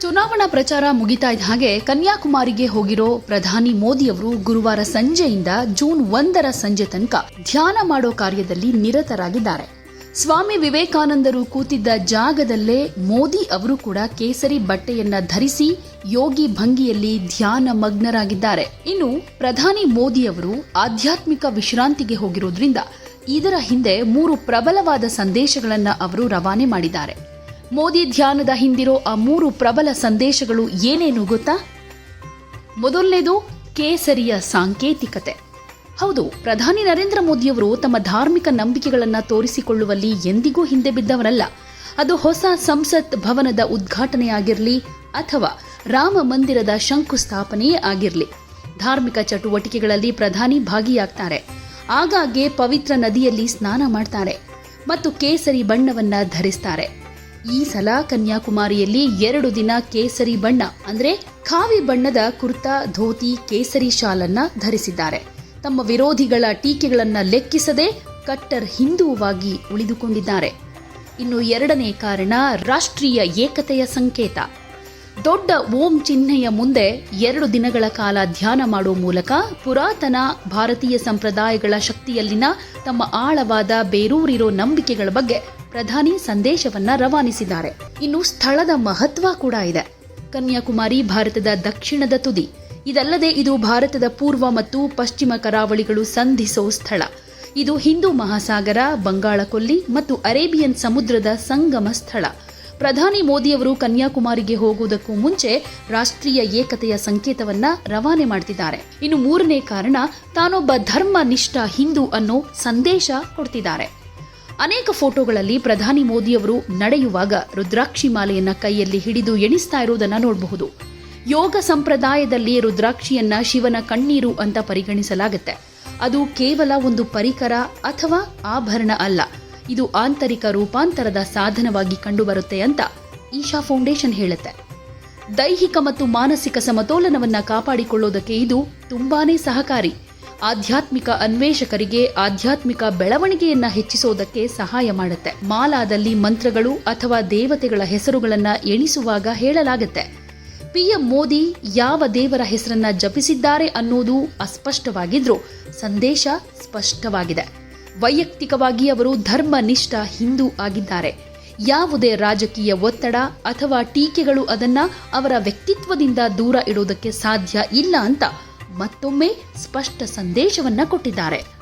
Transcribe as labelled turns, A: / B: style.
A: ಚುನಾವಣಾ ಪ್ರಚಾರ ಮುಗಿತಾ ಇದ್ದ ಹಾಗೆ ಕನ್ಯಾಕುಮಾರಿಗೆ ಹೋಗಿರೋ ಪ್ರಧಾನಿ ಮೋದಿಯವರು ಗುರುವಾರ ಸಂಜೆಯಿಂದ ಜೂನ್ ಒಂದರ ಸಂಜೆ ತನಕ ಧ್ಯಾನ ಮಾಡೋ ಕಾರ್ಯದಲ್ಲಿ ನಿರತರಾಗಿದ್ದಾರೆ. ಸ್ವಾಮಿ ವಿವೇಕಾನಂದರು ಕೂತಿದ್ದ ಜಾಗದಲ್ಲೇ ಮೋದಿ ಅವರು ಕೂಡ ಕೇಸರಿ ಬಟ್ಟೆಯನ್ನ ಧರಿಸಿ ಯೋಗಿ ಭಂಗಿಯಲ್ಲಿ ಧ್ಯಾನ ಮಗ್ನರಾಗಿದ್ದಾರೆ. ಇನ್ನು ಪ್ರಧಾನಿ ಮೋದಿಯವರು ಆಧ್ಯಾತ್ಮಿಕ ವಿಶ್ರಾಂತಿಗೆ ಹೋಗಿರೋದ್ರಿಂದ ಇದರ ಹಿಂದೆ ಮೂರು ಪ್ರಬಲವಾದ ಸಂದೇಶಗಳನ್ನು ಅವರು ರವಾನೆ ಮಾಡಿದ್ದಾರೆ. ಮೋದಿ ಧ್ಯಾನದ ಹಿಂದಿರೋ ಆ ಮೂರು ಪ್ರಬಲ ಸಂದೇಶಗಳು ಏನೇನು ಗೊತ್ತಾ? ಮೊದಲನೇದು, ಕೇಸರಿಯ ಸಾಂಕೇತಿಕತೆ. ಹೌದು, ಪ್ರಧಾನಿ ನರೇಂದ್ರ ಮೋದಿಯವರು ತಮ್ಮ ಧಾರ್ಮಿಕ ನಂಬಿಕೆಗಳನ್ನು ತೋರಿಸಿಕೊಳ್ಳುವಲ್ಲಿ ಎಂದಿಗೂ ಹಿಂದೆ ಬಿದ್ದವರಲ್ಲ. ಅದು ಹೊಸ ಸಂಸತ್ ಭವನದ ಉದ್ಘಾಟನೆಯಾಗಿರಲಿ ಅಥವಾ ರಾಮ ಮಂದಿರದ ಶಂಕುಸ್ಥಾಪನೆಯೇ ಆಗಿರಲಿ. ಧಾರ್ಮಿಕ ಚಟುವಟಿಕೆಗಳಲ್ಲಿ ಪ್ರಧಾನಿ ಭಾಗಿಯಾಗ್ತಾರೆ. ಆಗಾಗ್ಗೆ ಪವಿತ್ರ ನದಿಯಲ್ಲಿ ಸ್ನಾನ ಮಾಡ್ತಾರೆ. ಮತ್ತು ಕೇಸರಿ ಬಣ್ಣವನ್ನ ಧರಿಸ್ತಾರೆ. ಈ ಸಲ ಕನ್ಯಾಕುಮಾರಿಯಲ್ಲಿ ಎರಡು ದಿನ ಕೇಸರಿ ಬಣ್ಣ, ಅಂದ್ರೆ ಖಾವಿ ಬಣ್ಣದ ಕುರ್ತಾ, ಧೋತಿ, ಕೇಸರಿ ಶಾಲನ್ನ ಧರಿಸಿದ್ದಾರೆ. ತಮ್ಮ ವಿರೋಧಿಗಳ ಟೀಕೆಗಳನ್ನ ಲೆಕ್ಕಿಸದೆ ಕಟ್ಟರ್ ಹಿಂದೂವಾಗಿ ಉಳಿದುಕೊಂಡಿದ್ದಾರೆ. ಇನ್ನು ಎರಡನೇ ಕಾರಣ ರಾಷ್ಟ್ರೀಯ ಏಕತೆಯ ಸಂಕೇತ. ದೊಡ್ಡ ಓಂ ಚಿಹ್ನೆಯ ಮುಂದೆ ಎರಡು ದಿನಗಳ ಕಾಲ ಧ್ಯಾನ ಮಾಡುವ ಮೂಲಕ ಪುರಾತನ ಭಾರತೀಯ ಸಂಪ್ರದಾಯಗಳ ಶಕ್ತಿಯಲ್ಲಿನ ತಮ್ಮ ಆಳವಾದ ಬೇರೂರಿರೋ ನಂಬಿಕೆಗಳ ಬಗ್ಗೆ ಪ್ರಧಾನಿ ಸಂದೇಶವನ್ನ ರವಾನಿಸಿದ್ದಾರೆ. ಇನ್ನು ಸ್ಥಳದ ಮಹತ್ವ ಕೂಡ ಇದೆ. ಕನ್ಯಾಕುಮಾರಿ ಭಾರತದ ದಕ್ಷಿಣದ ತುದಿ. ಇದಲ್ಲದೆ ಇದು ಭಾರತದ ಪೂರ್ವ ಮತ್ತು ಪಶ್ಚಿಮ ಕರಾವಳಿಗಳು ಸಂಧಿಸೋ ಸ್ಥಳ. ಇದು ಹಿಂದೂ ಮಹಾಸಾಗರ ಬಂಗಾಳ ಕೊಲ್ಲಿ ಮತ್ತು ಅರೇಬಿಯನ್ ಸಮುದ್ರದ ಸಂಗಮ ಸ್ಥಳ. ಪ್ರಧಾನಿ ಮೋದಿಯವರು ಕನ್ಯಾಕುಮಾರಿಗೆ ಹೋಗುವುದಕ್ಕೂ ಮುಂಚೆ ರಾಷ್ಟ್ರೀಯ ಏಕತೆಯ ಸಂಕೇತವನ್ನ ರವಾನೆ ಮಾಡ್ತಿದ್ದಾರೆ. ಇನ್ನು ಮೂರನೇ ಕಾರಣ, ತಾನೊಬ್ಬ ಧರ್ಮನಿಷ್ಠ ಹಿಂದೂ ಅನ್ನೋ ಸಂದೇಶ ಕೊಡ್ತಿದ್ದಾರೆ. ಅನೇಕ ಫೋಟೋಗಳಲ್ಲಿ ಪ್ರಧಾನಿ ಮೋದಿಯವರು ನಡೆಯುವಾಗ ರುದ್ರಾಕ್ಷಿ ಮಾಲೆಯನ್ನ ಕೈಯಲ್ಲಿ ಹಿಡಿದು ಎಣಿಸ್ತಾ ಇರುವುದನ್ನು ನೋಡಬಹುದು. ಯೋಗ ಸಂಪ್ರದಾಯದಲ್ಲಿ ರುದ್ರಾಕ್ಷಿಯನ್ನ ಶಿವನ ಕಣ್ಣೀರು ಅಂತ ಪರಿಗಣಿಸಲಾಗುತ್ತೆ. ಅದು ಕೇವಲ ಒಂದು ಪರಿಕರ ಅಥವಾ ಆಭರಣ ಅಲ್ಲ. ಇದು ಆಂತರಿಕ ರೂಪಾಂತರದ ಸಾಧನವಾಗಿ ಕಂಡುಬರುತ್ತೆ ಅಂತ ಈಶಾ ಫೌಂಡೇಶನ್ ಹೇಳುತ್ತೆ. ದೈಹಿಕ ಮತ್ತು ಮಾನಸಿಕ ಸಮತೋಲನವನ್ನು ಕಾಪಾಡಿಕೊಳ್ಳೋದಕ್ಕೆ ಇದು ತುಂಬಾನೇ ಸಹಕಾರಿ. ಆಧ್ಯಾತ್ಮಿಕ ಅನ್ವೇಷಕರಿಗೆ ಆಧ್ಯಾತ್ಮಿಕ ಬೆಳವಣಿಗೆಯನ್ನ ಹೆಚ್ಚಿಸೋದಕ್ಕೆ ಸಹಾಯ ಮಾಡುತ್ತೆ. ಮಾಲಾದಲ್ಲಿ ಮಂತ್ರಗಳು ಅಥವಾ ದೇವತೆಗಳ ಹೆಸರುಗಳನ್ನ ಎಣಿಸುವಾಗ ಹೇಳಲಾಗುತ್ತೆ. ಪಿಎಂ ಮೋದಿ ಯಾವ ದೇವರ ಹೆಸರನ್ನ ಜಪಿಸಿದ್ದಾರೆ ಅನ್ನೋದು ಅಸ್ಪಷ್ಟವಾಗಿದ್ರೂ ಸಂದೇಶ ಸ್ಪಷ್ಟವಾಗಿದೆ. ವೈಯಕ್ತಿಕವಾಗಿ ಅವರು ಧರ್ಮನಿಷ್ಠ ಹಿಂದೂ ಆಗಿದ್ದಾರೆ. ಯಾವುದೇ ರಾಜಕೀಯ ಒತ್ತಡ ಅಥವಾ ಟೀಕೆಗಳು ಅದನ್ನ ಅವರ ವ್ಯಕ್ತಿತ್ವದಿಂದ ದೂರ ಇಡೋದಕ್ಕೆ ಸಾಧ್ಯ ಇಲ್ಲ ಅಂತ ಮತ್ತೊಮ್ಮೆ ಸ್ಪಷ್ಟ ಸಂದೇಶವನ್ನ ಕೊಟ್ಟಿದ್ದಾರೆ.